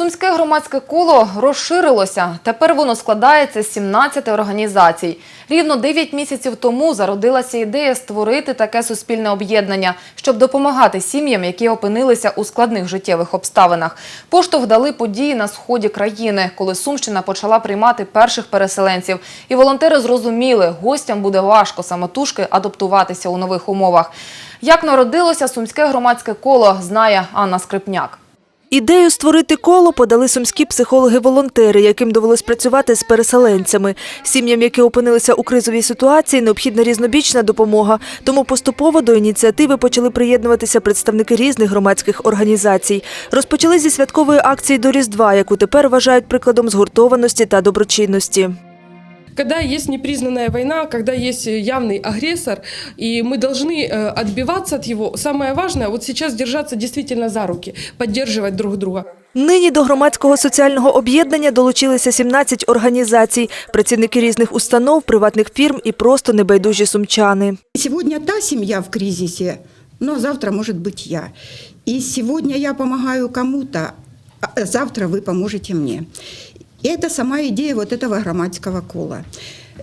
Сумське громадське коло розширилося. Тепер воно складається з 17 організацій. Рівно 9 місяців тому зародилася ідея створити таке суспільне об'єднання, щоб допомагати сім'ям, які опинилися у складних життєвих обставинах. Поштовх дали події на сході країни, коли Сумщина почала приймати перших переселенців. І волонтери зрозуміли, гостям буде важко самотужки адаптуватися у нових умовах. Як народилося сумське громадське коло, знає Анна Скрипняк. Ідею створити коло подали сумські психологи-волонтери, яким довелось працювати з переселенцями. Сім'ям, які опинилися у кризовій ситуації, необхідна різнобічна допомога. Тому поступово до ініціативи почали приєднуватися представники різних громадських організацій. Розпочали зі святкової акції до Різдва, яку тепер вважають прикладом згуртованості та доброчинності. Когда есть непризнанная война, когда есть явный агрессор, и мы должны э, отбиваться от его, самое важное вот сейчас держаться действительно за руки, поддерживать друг друга. Нині до громадського соціального об'єднання долучилися 17 організацій, працівники різних установ, приватних фірм і просто небайдужі сумчани. Сегодня та семья в кризисе, но завтра может быть я. И сегодня я помогаю кому-то, а завтра вы поможете мне. И это сама идея вот этого громадского кола.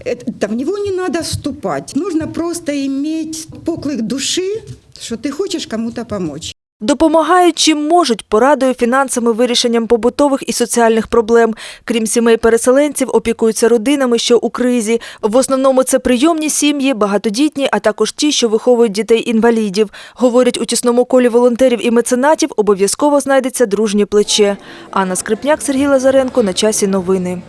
Это, в него не надо вступать. Нужно просто иметь поклик души, что ты хочешь кому-то помочь. Допомагають чим можуть порадою фінансами вирішенням побутових і соціальних проблем. Крім сімей переселенців, опікуються родинами, що у кризі. В основному це прийомні сім'ї, багатодітні, а також ті, що виховують дітей-інвалідів. Говорять, у тісному колі волонтерів і меценатів обов'язково знайдеться дружнє плече. Анна Скрипняк, Сергій Лазаренко. На часі новини.